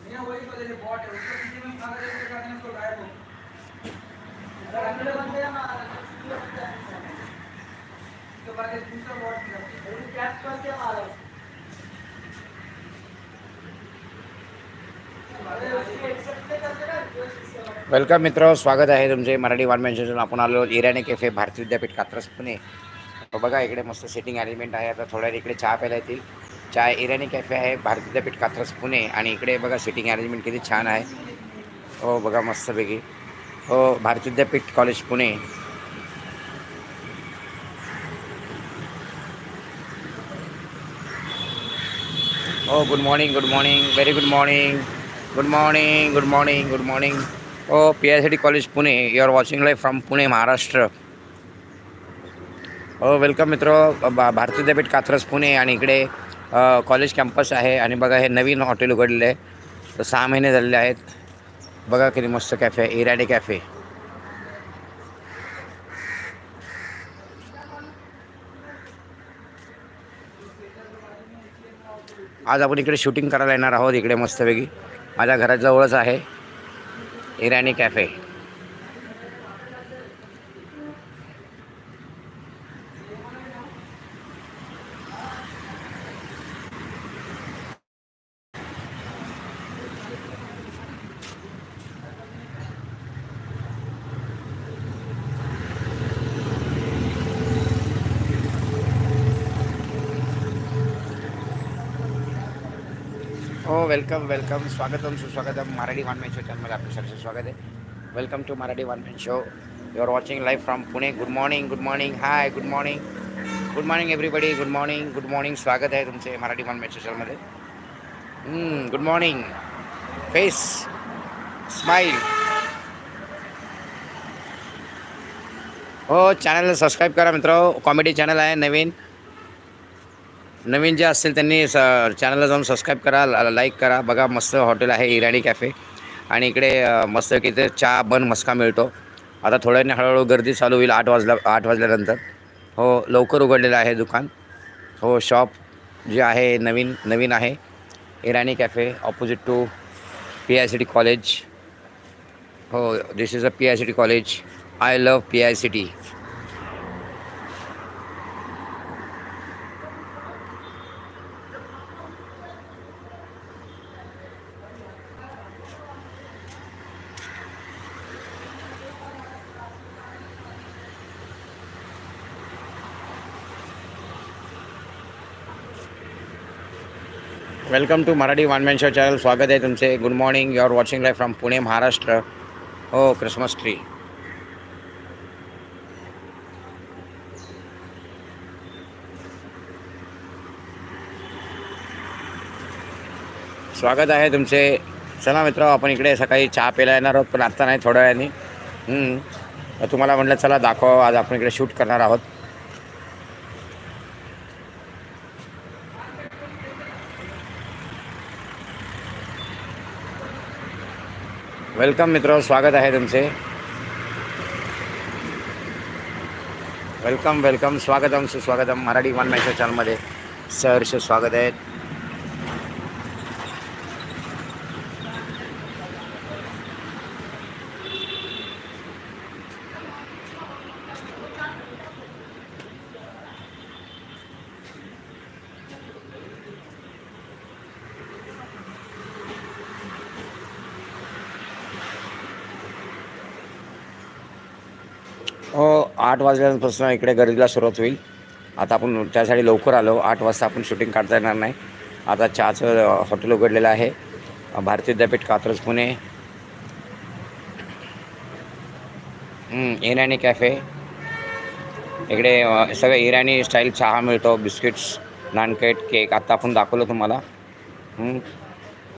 नहीं वही बोले जो बॉट है, उसको पीछे में भागा देते करने उसको गायब हो अगर अगले बंदे हैं ना तो बाद दूसरा बॉट मिला कैच करके मारा वेलकम मित्र, स्वागत आहे तुमचे मराठी वन मॅन्शन आपण आलो इराणी कॅफे भारतीय विद्यापीठ कात्रज, पुणे. बघा, इकडे मस्त सिटिंग अरेंजमेंट आहे. आता थोड्या इकडे चहा प्यायला चाय इराणी कॅफे आहे भारत विद्यापीठ कात्रज, पुणे. आणि इकडे बघा सिटिंग अरेंजमेंट किती छान आहे. हो, बघा मस्तपैकी. हो भारत विद्यापीठ कॉलेज पुणे. हो good morning good morning very good morning good morning good morning good morning हो P I C T college Pune. You are watching live from Pune, Maharashtra. हो वेलकम मित्र. भा, भारतीय विद्यापीठ कात्रज, पुणे. इकडे कॉलेज कॅम्पस आहे आणि बघा हे नवीन हॉटेल उघडलेलं आहे. तर सहा महिने झालेले आहेत. बघा किती मस्त कॅफे आहे. कॅफे आज आपण इकडे शूटिंग करायला येणार आहोत. इकडे मस्तपैकी. माझ्या घराजवळच आहे. इराणी कॅफे हो वेलकम वेलकम स्वागतम, सुस्वागतम. मराठी वन मॅन शो चॅनलमध्ये आपलं सरचं स्वागत आहे welcome to Marathi one man show you are watching live from Pune good morning good morning hi good morning good morning everybody good morning good morning स्वागत आहे तुमचे मराठी वन मॅन शो चॅनलमध्ये good morning face smile हो चॅनलला subscribe करा मित्र. Comedy channel आहे नवीन. नवीन जे असतील त्यांनी स चॅनलला जाऊन सबस्क्राईब करा लाईक करा. बघा मस्त हॉटेल आहे इराणी कॅफे आणि इकडे मस्त की ते चहा बन मस्का मिळतो. आता थोड्याने हळूहळू गर्दी चालू होईल आठ वाजला आठ वाजल्यानंतर. हो लवकर उघडलेलं आहे दुकान. हो शॉप जे आहे नवीन नवीन आहे. Irani cafe opposite to P I C T college हो this is a P I C T college I love P I C T welcome to Marathi one man show channel oh, स्वागत आहे तुमचे good morning you watching life from Pune Maharashtra हो Christmas tree स्वागत आहे तुमचे चला मित्र आपण इकडे सकाळी चहा प्यायला येणार आहोत पण आत्ता नाही थोड्या वेळाने. तुम्हाला म्हटलं चला दाखवा आज आपण इकडे शूट करणार आहोत. वेलकम मित्रों, स्वागत आहे तुमचे वेलकम वेलकम स्वागतम, सुस्वागतम, मराठी वन मॅशो चॅनलमध्ये सहर्ष स्वागत आहे आठ वाजल्यापासून इकडे गर्दीला सुरुवात होईल. आता आपण त्यासाठी लवकर आलो. आठ वाजता आपण शूटिंग काढता येणार नाही. आता चहाचं हॉटेल उघडलेलं आहे. भारतीय विद्यापीठ कात्रज पुणे. इराणी कॅफे. इकडे सगळं इराणी स्टाईल चहा मिळतो. बिस्किट्स नानकेट केक. आत्ता आपण दाखवलं तुम्हाला.